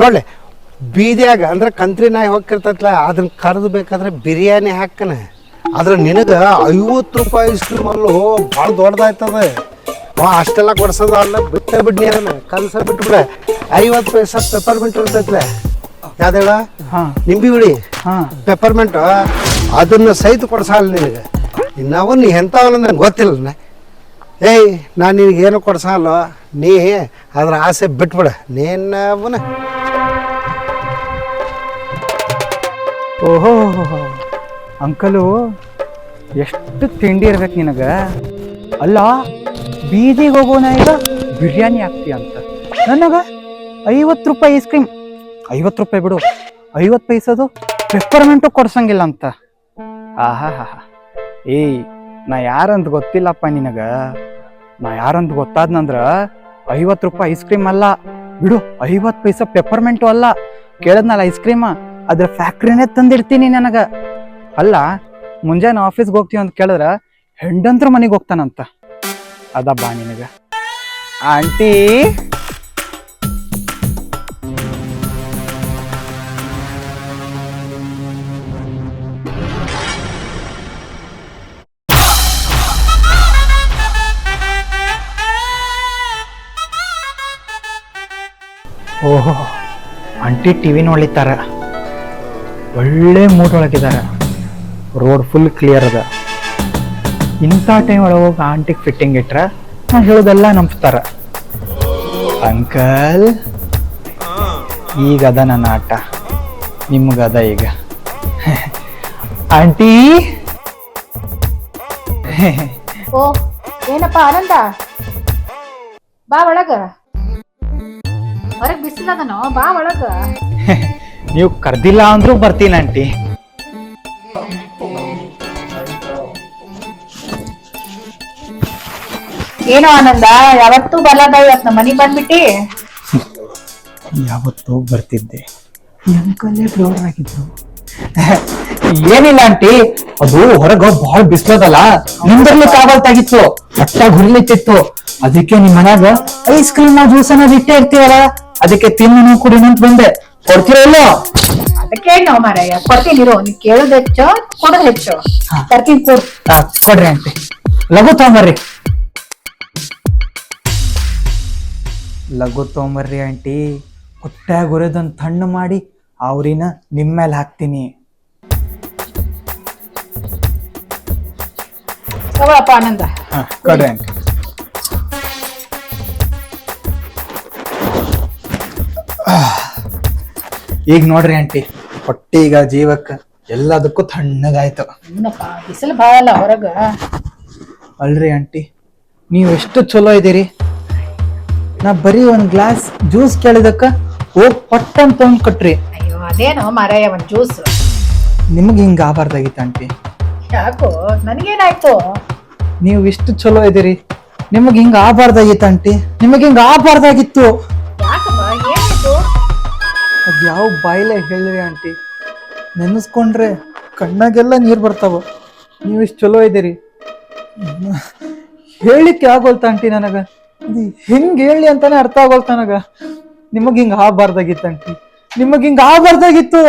ನೋಡ್ಲೆ ಬೀದಿಯಾಗ ಅಂದ್ರೆ ಕಂತ್ರಿ ನಾಯಿ ಹೋಗಿರ್ತೈತ್ಲ ಅದನ್ನ ಕರೆದು ಬೇಕಾದ್ರೆ ಬಿರಿಯಾನಿ ಹಾಕನ ಆದ್ರೆ ನಿನಗೆ ಐವತ್ತು ರೂಪಾಯಿ ಐಸ್ ಮಲ್ಲು ಭಾಳ ದೊಡ್ಡದಾಯ್ತದ. ಅಷ್ಟೆಲ್ಲ ಕೊಡ್ಸೋದು ಅಲ್ಲ ಬಿಟ್ಟ ಬಿಡ್ನಿ ಅದನ್ನ ಕಲ್ಸ ಬಿಟ್ಬಿಡ. ಐವತ್ತು ಪೈಸಾ ಪೆಪರ್ಮೆಂಟ್ ಇರ್ತೈತ್ಲೆ. ಯಾವ್ದೇಳ ನಿಂಬಿ ಬಿಡಿ ಪೆಪ್ಪರ್ ಪೆಪರ್ಮೆಂಟ್ ಅದನ್ನ ಸಹಿತ ಕೊಡ್ಸಲ್ಲ ನಿನಗೆ. ಇನ್ನವನ್ನ ಎಂಥವನ್ನ ನನಗೆ ಗೊತ್ತಿಲ್ಲ. ಏಯ್ ನಾನು ನಿನಗೇನು ಕೊಡ್ಸಲ್ಲ ನೀ ಅದ್ರ ಆಸೆ ಬಿಟ್ಬಿಡ. ನೀನವನ ಓಹೋ, ಅಂಕಲು, ಎಷ್ಟು ತಿಂಡಿ ಇರ್ಬೇಕು ನಿನಗ? ಅಲ್ಲ, ಬೀದಿಗೆ ಹೋಗೋಣ ಈಗ ಬಿರಿಯಾನಿ ಹಾಕ್ತೀಯ ಅಂತ. ನನಗ ಐವತ್ತು ರೂಪಾಯಿ ಐಸ್ ಕ್ರೀಮ್ ಐವತ್ತು ರೂಪಾಯಿ ಬಿಡು. ಐವತ್ತು ಪೈಸದು ಪೆಪ್ಪರ್ಮೆಂಟು ಕೊಡ್ಸಂಗಿಲ್ಲ ಅಂತ. ಆಹಾ ಹಾ ಏಯ್, ನಾ ಯಾರಂತ ಗೊತ್ತಿಲ್ಲಪ್ಪ ನಿನಗ. ನಾ ಯಾರಂತ ಗೊತ್ತಾದ್ನಂದ್ರ ಐವತ್ತು ರೂಪಾಯಿ ಐಸ್ ಕ್ರೀಮ್ ಅಲ್ಲ. ಬಿಡು, ಐವತ್ತು ಪೈಸ ಪೆಪ್ಪರ್ಮೆಂಟು ಅಲ್ಲ. ಕೇಳದ್ನಲ್ಲ ಐಸ್ ಕ್ರೀಮ ಅದ್ರ ಫ್ಯಾಕ್ಟ್ರಿನೇ ತಂದಿಡ್ತೀನಿ ನನಗೆ. ಅಲ್ಲ, ಮುಂಜಾನೆ ಆಫೀಸ್ಗೆ ಹೋಗ್ತೀವಿ ಅಂತ ಕೇಳಿದ್ರ ಹೆಂಡಂತ್ರ ಮನೆಗೆ ಹೋಗ್ತಾನಂತ. ಅದ ಬಾ ನಿನಗ. ಆಂಟಿ! ಓಹೋ, ಆಂಟಿ ಟಿವಿ ನೋಡ್ಲಿತ್ತಾರ. ಒಳ್ಳೆ ಮೂಟ್ ಒಳಗಿದ್ದಾರೆ ರೋಡ್ ಫುಲ್ ಕ್ಲಿಯರ್ ಅದ. ಇಂಥ ಟೈಮ್ ಒಳಗೆ ಹೋಗಿ ಆಂಟಿಗೆ ಫಿಟ್ಟಿಂಗ್ ಇಟ್ರ ನಾನು ಹೇಳೋದೆಲ್ಲ ನಂಬ್ತಾರ. ಅಂಕಲ್ ಈಗ ಅದ ನನ್ನ ಆಟ. ನಿಮ್ಗದ ಈಗ. ಆಂಟಿ ಓ ಏನಪ್ಪ ಆನಂದ? ಬಾ ಒಳಗ. ಹೊರಗ್ ಬಿಸಿಲದನೋ ಬಾ ಒಳಗ. ನೀವು ಕರ್ದಿಲ್ಲ ಅಂದ್ರೂ ಬರ್ತೀನಿ ಆಂಟಿ. ಏನೋ ಆನಂದ ಯಾವತ್ತೂ ಬರಲ್ಲ ಇವತ್ ನಮ್ಮ ಮನಿಗ್ ಬಂದ್ಬಿಟ್ಟಿ? ಯಾವತ್ತೂ ಬರ್ತಿದ್ದೆ. ಅಂಕಲ್ಲೇ ಫ್ಲೋರ್ ಆಗಿದ್ರು ಏನಿಲ್ಲ ಆಂಟಿ. ಅದು ಹೊರಗ ಬಹಳ ಬಿಸ್ಲದಲ್ಲ. ನಿಂದಿರ್ಲಿಕ್ಕೆ ಆಗಲ್ತಾಗಿತ್ತು ಹೊಟ್ಟ ಗುರಿಲಿತ್ತಿತ್ತು ಅದಕ್ಕೆ ನಿಮ್ ಮನ್ಯಾಗ ಐಸ್ ಕ್ರೀಮ್ ಜ್ಯೂಸ್ ಅನ್ನೋದು ಇಟ್ಟೇ ಇರ್ತೀವಲ್ಲ ಅದಕ್ಕೆ ತಿನ್ನು ಕುಡಿ ಅಂತ ಬಂದೆ. ಕೊಡ್ತೀರಾ ಇಲ್ಲೋ ಅದಕ್ಕೆ ನಾವು ಮಾರಾಯ ಕೊಡ್ತೀನಿ ಇರು ಕೇಳೋದ್ ಹೆಚ್ಚು ಕೊಡೋದ್ ಹೆಚ್ಚು. ತರ್ತೀನಿ ಕೊಡ್. ಆ, ಕೊಡ್ರಿ ಆಂಟಿ. ಲಘು ತಗೊಂಬರ್ರಿ. ಲಘು ತಗೊಂಬರ್ರಿ ಆಂಟಿ. ಹೊಟ್ಟ್ಯಾಗ ಉರಿದೊಂದು ತಣ್ಣು ಮಾಡಿ ಅವ್ರಿನ ನಿಮ್ಮ ಮೇಲೆ ಹಾಕ್ತೀನಿ. ತಗೊಳಪ್ಪ ಆನಂದ. ಹಾ, ಕೊಡ್ರಿ ಆಂಟಿ. ಈಗ ನೋಡ್ರಿ ಆಂಟಿ ಹೊಟ್ಟೆ ಈಗ ಜೀವಕ್ಕ ಎಲ್ಲದಕ್ಕೂ ತಣ್ಣಗಾಯ್ತು. ಏನಪ್ಪ ಬಿಸಿಲು ಭಾಳ ಅಲ್ಲ ಹೊರಗ. ಅಲ್ರಿ ಆಂಟಿ ನೀವು ಎಷ್ಟು ಚಲೋ ಇದ್ದೀರಿ ನಾ ಬರೀ ಒಂದ್ ಗ್ಲಾಸ್ ಜ್ಯೂಸ್ ಕೇಳಿದಕ್ಕ ಹೋಗ್ ಪಟ್ಟ ಅಂತ ತಗೊಂಡ್ ಕೊಟ್ರಿ. ಅಯ್ಯೋ ಅದೇನೋ ಮಾರಾಯ ಒಂದು ಜ್ಯೂಸ್. ನಿಮಗೆ ಹಿಂಗ ಆಬಾರ್ದಾಗಿತ್ತು ಆಂಟಿ. ಯಾಕೋ ನನಗೇನಾಯ್ತು? ನೀವು ಇಷ್ಟು ಚಲೋ ಇದ್ದೀರಿ ನಿಮಗೆ ಹಿಂಗ ಆಬಾರ್ದಾಗಿತ್ತು ಆಂಟಿ. ನಿಮಗೆ ಹಿಂಗ ಏನಾಯ್ತು ಅದ್ ಯಾವ ಬಾಯಿಲೆ ಹೇಳ್ರಿ ಆಂಟಿ? ನೆನೆಸ್ಕೊಂಡ್ರೆ ಕಣ್ಣಾಗೆಲ್ಲ ನೀರು ಬರ್ತಾವ. ನೀವು ಇಷ್ಟು ಚಲೋ ಇದ್ದೀರಿ. ಹೇಳಿಕ್ಕೆ ಆಗೋಲ್ತ ಆಂಟಿ ನನಗ. ಇದು ಹೆಂಗ್ ಹೇಳಿ ಅಂತಾನೆ ಅರ್ಥ ಆಗೋಲ್ತ ನನಗ. ನಿಮಗ್ ಹಿಂಗ ಆಗ್ಬಾರ್ದಾಗಿತ್ತು ಆಂಟಿ. ನಿಮಗ್ ಹಿಂಗ ಆಗ್ಬಾರ್ದಾಗಿತ್ತು.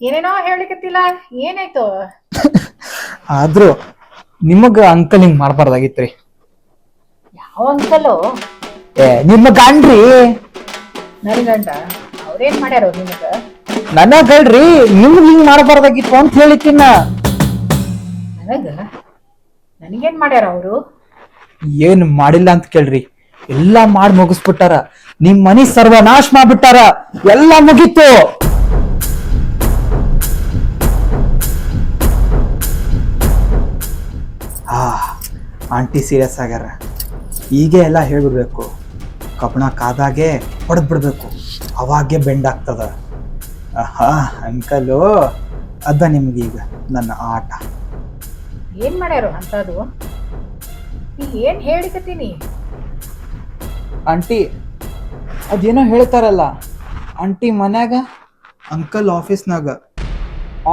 ಏನೇನೋ ಹೇಳಿಕತ್ತಿಲ್ಲ ಏನಾಯ್ತು? ಆದ್ರೂ ನಿಮಗ ಅಂಕಲ್ ಹಿಂಗ್ ಮಾಡ್ಬಾರ್ದಾಗಿತ್ರಿ. ಯಾವ ಅಂಕಲು? ಏ ನಿಮ್ಮ ಗಂಡ್ರಿ? ನನ್ ಗಂಡ. ಅವ್ರೇನ್ ಮಾಡ್ಯಾರೋ ನಿಮಗ? ನನ್ನ ಹೇಳ್ರಿ ನಿಮ್ಗ್ ಹಿಂಗ್ ಮಾಡಬಾರ್ದಾಗಿತ್ತು ಅಂತ ಹೇಳಿತ್ತಿನ ನನಗ? ನನಗೇನ್ ಮಾಡ್ಯಾರ ಅವರು? ಏನ್ ಮಾಡಿಲ್ಲ ಅಂತ ಕೇಳ್ರಿ. ಎಲ್ಲಾ ಮಾಡಿ ಮುಗಿಸ್ಬಿಟ್ಟಾರ. ನಿಮ್ ಮನಿ ಸರ್ವನಾಶ ಮಾಡ್ಬಿಟ್ಟಾರ. ಎಲ್ಲ ಮುಗೀತು. ಆ ಆಂಟಿ ಸೀರಿಯಸ್ ಆಗ್ಯಾರ. ಹೀಗೆ ಎಲ್ಲ ಹೇಳ್ಬಿಡ್ಬೇಕು ಕಬ್ಬಣ ಕಾದಾಗೆ ಹೊಡೆದ್ ಬಿಡ್ಬೇಕು ಅವಾಗೆ ಬೆಂಡ್ ಆಗ್ತದ ಆಹಾ ಅಂಕಲು ಅದ ನಿಮ್ಗೀಗ ನನ್ನ ಆಟ. ಏನ್ ಮಾಡ್ಯಾರು ಅಂತದು? ನೀ ಏನ್ ಹೇಳಿಕತ್ತೀನಿ? ಆಂಟಿ ಅದೇನೋ ಹೇಳ್ತಾರಲ್ಲ ಆಂಟಿ ಮನ್ಯಾಗ? ಅಂಕಲ್ ಆಫೀಸ್ನಾಗ.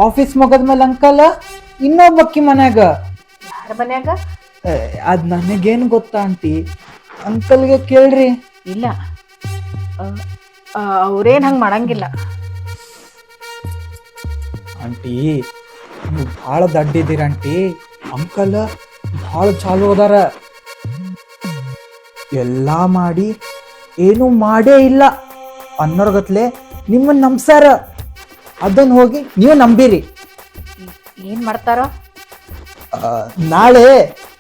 ಆಫೀಸ್ ಮುಗದ್ಮೇಲೆ ಅಂಕಲ್ ಇನ್ನೊಬ್ಬಕ್ಕಿ ಮನ್ಯಾಗ? ಯಾರ ಮನ್ಯಾಗ? ಅದ್ ನನಗೇನು ಗೊತ್ತಾ ಆಂಟಿ? ಅಂಕಲ್ಗೆ ಕೇಳ್ರಿ. ಇಲ್ಲ. ಅವ್ರೇನು ಹಂಗೆ ಮಾಡಂಗಿಲ್ಲ. ಆಂಟಿ ನೀವು ಭಾಳ ದಡ್ಡಿದ್ದೀರ ಆಂಟಿ. ಅಂಕಲ್ ಭಾಳ ಚಾಲು ಅದಾರ. ಎಲ್ಲ ಮಾಡಿ ಏನು ಮಾಡೇ ಇಲ್ಲ. ಅನ್ನೋರ್ಗತ್ಲೆ ನಿಮ್ಮನ್ನ ನಂಬ್ಸಾರ. ಅದನ್ನ ಹೋಗಿ ನೀವು ನಂಬಿರಿ. ಏನ್ ಮಾಡ್ತಾರೋ? ಆ, ನಾಳೆ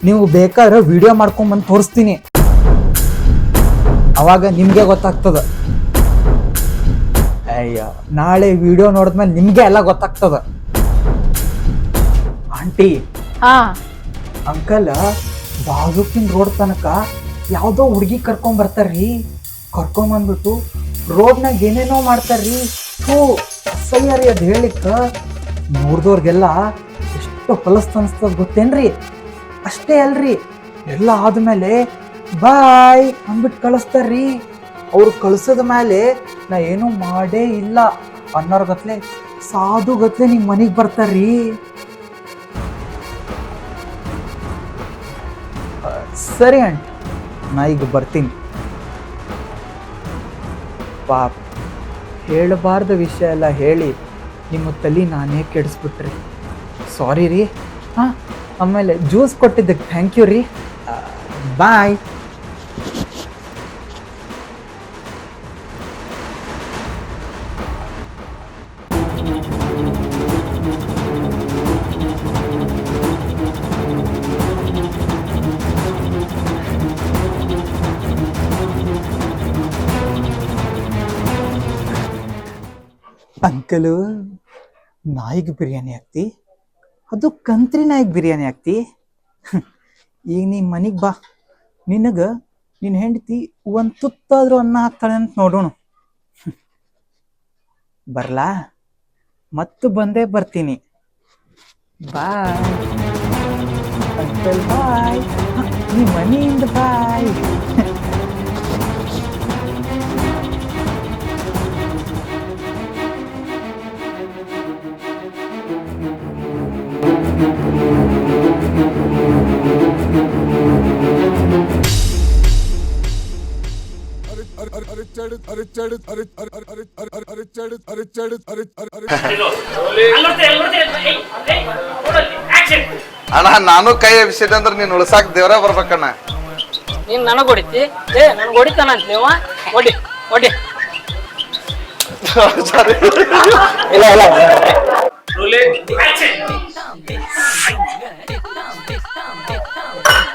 ನೀವು ಬೇಕಾದ್ರೆ ವಿಡಿಯೋ ಮಾಡ್ಕೊಂಬಂದು ತೋರಿಸ್ತೀನಿ. ಅವಾಗ ನಿಮಗೆ ಗೊತ್ತಾಗ್ತದ. ಅಯ್ಯೋ ನಾಳೆ ವಿಡಿಯೋ ನೋಡಿದ್ಮೇಲೆ ನಿಮಗೆ ಎಲ್ಲ ಗೊತ್ತಾಗ್ತದ. ಆಂಟಿ ಹಾ ಅಂಕಲ್ ಬಾಜುಕಿನ ರೋಡ್ ತನಕ ಯಾವುದೋ ಹುಡುಗಿ ಕರ್ಕೊಂಡ್ ಬರ್ತಾರ್ರಿ. ಕರ್ಕೊಂಬಂದ್ಬಿಟ್ಟು ರೋಡ್ನಾಗ ಏನೇನೋ ಮಾಡ್ತಾರ್ರಿ. ಹೂ ಅಸಹ್ಯರಿ ಅದು ಹೇಳಿಕ್ಕ ನೋಡ್ದವ್ರಿಗೆಲ್ಲ ಎಷ್ಟು ಹೊಲಸ್ ಅನ್ಸ್ತದ ಗೊತ್ತೇನ್ರಿ? ಅಷ್ಟೇ ಅಲ್ರಿ. ಎಲ್ಲ ಆದ್ಮೇಲೆ ಬಾಯ್ ಅಂದ್ಬಿಟ್ಟು ಕಳಿಸ್ತಾರ್ರಿ. ಅವ್ರು ಕಳ್ಸದ ಮೇಲೆ ನಾ ಏನೂ ಮಾಡೇ ಇಲ್ಲ. ಅನ್ನೋರ್ ಗತ್ಲೆ, ಸಾಧು ಗತ್ಲೆ ನಿಮ್ ಮನೆಗ್ ಬರ್ತಾರ್ರಿ. ಸರಿ ಆಂಟಿ, ನಾ ಈಗ ಬರ್ತೀನಿ. ಪಾಪ, ಹೇಳಬಾರ್ದ ವಿಷಯ ಎಲ್ಲ ಹೇಳಿ ನಿಮ್ಮ ತಲೆ ನಾನೇ ಕೆಡಿಸ್ಬಿಟ್ರಿ. ಸಾರಿ ರೀ. ಹಾಂ, ಆಮೇಲೆ ಜ್ಯೂಸ್ ಕೊಟ್ಟಿದ್ದಕ್ಕೆ ಥ್ಯಾಂಕ್ ಯು ರೀ. ಬಾಯ್ ಅಂಕಲು ನಾಯಿಗೆ ಬಿರಿಯಾನಿ ಹಾಕ್ತಿ, ಅದು ಕಂತ್ರಿ ನಾಯಿಗೆ ಬಿರಿಯಾನಿ ಹಾಕ್ತಿ. ಈಗ ನೀ ಮನೆಗೆ ಬಾ. ನಿನಗ ನಿನ್ನ ಹೆಂಡತಿ ಒಂದು ತುತ್ತಾದ್ರೂ ಅನ್ನ ಹಾಕ್ತಾಳೆ ಅಂತ ನೋಡೋಣ. ಬರಲಾ? ಮತ್ತು ಬಂದೇ ಬರ್ತೀನಿ. ಬಾಯ್ ಬಾಯ್ ನೀ ಮನೆಯಿಂದ ಬಾಯ್ ಅಣ್ಣ ನಾನು ಕೈ ಎಬ್ಸಿದೆ ಅಂದ್ರೆ ನೀನ್ ಉಳ್ಸಾಕ್ ದೇವ್ರ ಬರ್ಬೇಕಣ್ಣ. ನೀನ್ ನನಗ್ ಹೊಡಿತಿ? ಏ ನನ್ಗ್ ಹೊಡಿತಾನಂತ ನೀವ? ಹೊಡಿ ಹೊಡಿ. ಇಲ್ಲ.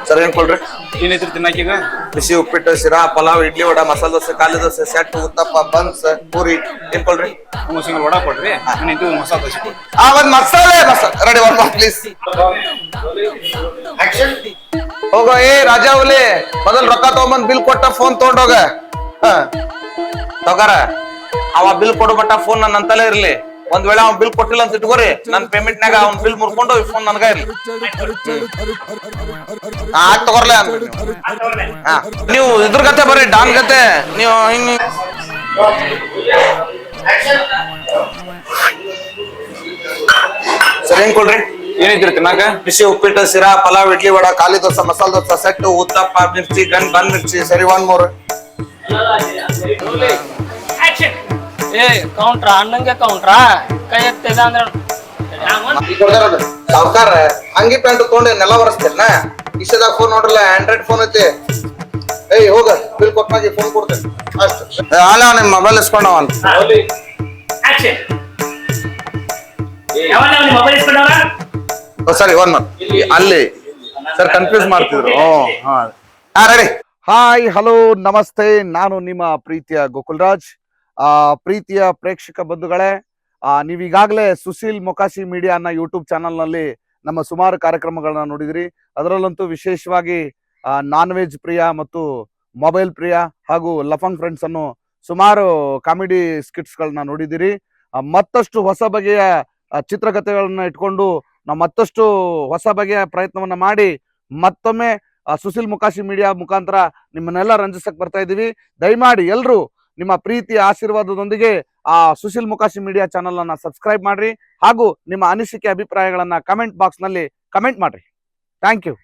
ಸರ್ ಏನ್ ಕೊಡ್ರಿ? ಏನೈತ್ರಿ ಈಗ? ಬಿಸಿ ಉಪ್ಪಿಟ್ಟು ಶಿರಾ ಪಲಾವ್ ಇಡ್ಲಿ ವಡ ಮಸಾಲ ದೋಸೆ ಕಾಲಿ ದೋಸೆ ಸೆಟ್ ಉತ್ತಪ್ಪ ಬನ್ಸ್ ಪೂರಿ ಏನ್ ಕೊಡ್ರಿ ಒಂದು ಸಿಂಗಲ್ ವಡ ಕೊಡ್ರಿ ಇದು ಮಸಾಲ ದೋಸೆ ಕೊಡ್ರಿ. ಆ ಒಂದ್ ಮಸಾಲೆ ಮಸಾಲೆ. ರೆಡಿ ಒನ್ ಪ್ಲೀಸ್ ಹೋಗೋ ಏ ರಾಜಾ ಹುಲಿ ಮೊದಲ್ ರೊಕ್ಕ ತಗೊಂಬಂದ್ ಬಿಲ್ ಕೊಟ್ಟ ಫೋನ್ ತಗೊಂಡೋಗ ಹ. ತಗೋರ. ಅವ ಬಿಲ್ ಕೊಡೋ ಫೋನ್ ನನ್ನ ಅಂತಲೇ ಇರ್ಲಿ. ಒಂದ್ ವೇಳೆ ಅವ್ನ್ ಬಿಲ್ ಕೊಟ್ಟಿಲ್ಲ ಅಂತ ಇಟ್ಕೋರಿ ನನ್ ಪೇಮೆಂಟ್ ನಾಗ ಅವ್ನ್ ಬಿಲ್ ಮುರ್ಕೊಂಡು ಫೋನ್ ನನ್ಗ ಇರ್ಲಿ. ಆಗ್ ತಗೋರ್ಲೆ ಅಂದ್ರಿ ನೀವು. ಹಾ. ನೀವು ಇದ್ರ ಗತೆ ಬರ್ರಿ ಡಾನ್ ಗತೆ. ನೀವು ಹಿಂಗ್ ಸರಿ ಹೆಂಗ್ ಕೊಡ್ರಿ? ಏನೈತ್ರಿ ತಿನ್ನಾಕ? ಬಿಸಿ ಉಪ್ಪಿಟ್ಟು ಸಿರಾ ಪಲಾವ್ ಇಡ್ಲಿ ವಡ ಖಾಲಿ ದೋಸೆ ಮಸಾಲ ದೋಸೆ ಸೆಟ್ ಉತ್ತಪ್ಪ ಮಿರ್ಚಿ ಗನ್ ಬನ್ ಮಿರ್ಚಿ ಸರಿ ಒಂದ್ ಮೂರ್. ಏ ಕೌಂಟ್ರ ಅಣ್ಣಂಗೆ ಕೌಂಟ್ರ ಕೈ ಎತ್ತಿದ ಅಂದ್ರೆ ಸಾವುಕಾರ ಅಂಗಿ ಪ್ಯಾಂಟ್ ತಗೊಂಡು ನೆಲ ಒರೆಸ್ತೇನ ಇಷ್ಟದಾಗ ಫೋನ್ ನೋಡ್ರಲ್ಲ ಆಂಡ್ರಾಯ್ಡ್ ಫೋನ್ ಐತಿ. ಏಯ್ ಹೋಗ ಬಿಲ್ ಕೊಟ್ಟಾಗಿ ಫೋನ್ ಕೊಡ್ತೇನೆ. ಅಷ್ಟು. ಅಲ್ಲ ನಿಮ್ ಮೊಬೈಲ್ ಇಸ್ಕೊಂಡವ ಅಂತ. ಸರಿ ಒನ್ ಮತ್ ಅಲ್ಲಿ. ಸರ್ ಕನ್ಫ್ಯೂಸ್ ಮಾಡ್ತಿದ್ರು. ಹಾ. ರೆಡಿ ಹಾಯ್ ಹಲೋ ನಮಸ್ತೆ. ನಾನು ನಿಮ್ಮ ಪ್ರೀತಿಯ ಗೋಕುಲ್ರಾಜ್. ಆ, ಪ್ರೀತಿಯ ಪ್ರೇಕ್ಷಕ ಬಂಧುಗಳೇ, ಆ, ನೀವೀಗಾಗಲೇ ಸುಶೀಲ್ ಮೊಕಾಶಿ ಮೀಡಿಯಾ ಅನ್ನ ಯೂಟ್ಯೂಬ್ ಚಾನಲ್ನಲ್ಲಿ ನಮ್ಮ ಸುಮಾರು ಕಾರ್ಯಕ್ರಮಗಳನ್ನ ನೋಡಿದ್ರಿ. ಅದರಲ್ಲಂತೂ ವಿಶೇಷವಾಗಿ ನಾನ್ ವೆಜ್ ಪ್ರಿಯ ಮತ್ತು ಮೊಬೈಲ್ ಪ್ರಿಯ ಹಾಗೂ ಲಫಂಗ್ ಫ್ರೆಂಡ್ಸ್ ಅನ್ನು ಸುಮಾರು ಕಾಮಿಡಿ ಸ್ಕಿಟ್ಸ್ ಗಳನ್ನ ನೋಡಿದಿರಿ ಮತ್ತಷ್ಟು ಹೊಸ ಬಗೆಯ ಚಿತ್ರಕಥೆಗಳನ್ನ ಇಟ್ಕೊಂಡು ನಾವು ಮತ್ತಷ್ಟು ಹೊಸ ಬಗೆಯ ಪ್ರಯತ್ನವನ್ನ ಮಾಡಿ ಮತ್ತೊಮ್ಮೆ ಸುಶೀಲ್ ಮುಖಾಶಿ ಮೀಡಿಯಾ ಮುಖಾಂತರ ನಿಮ್ಮನ್ನೆಲ್ಲ ರಂಜಿಸಕ್ ಬರ್ತಾ ಇದೀವಿ. ದಯಮಾಡಿ ಎಲ್ರು ನಿಮ್ಮ ಪ್ರೀತಿ ಆಶೀರ್ವಾದದೊಂದಿಗೆ ಆ ಸುಶೀಲ್ ಮುಖಾಶಿ ಮೀಡಿಯಾ ಚಾನಲ್ ಅನ್ನ ಸಬ್ಸ್ಕ್ರೈಬ್ ಮಾಡ್ರಿ ಹಾಗೂ ನಿಮ್ಮ ಅನಿಸಿಕೆ ಅಭಿಪ್ರಾಯಗಳನ್ನ ಕಮೆಂಟ್ ಬಾಕ್ಸ್ನಲ್ಲಿ ಕಮೆಂಟ್ ಮಾಡ್ರಿ. Thank you.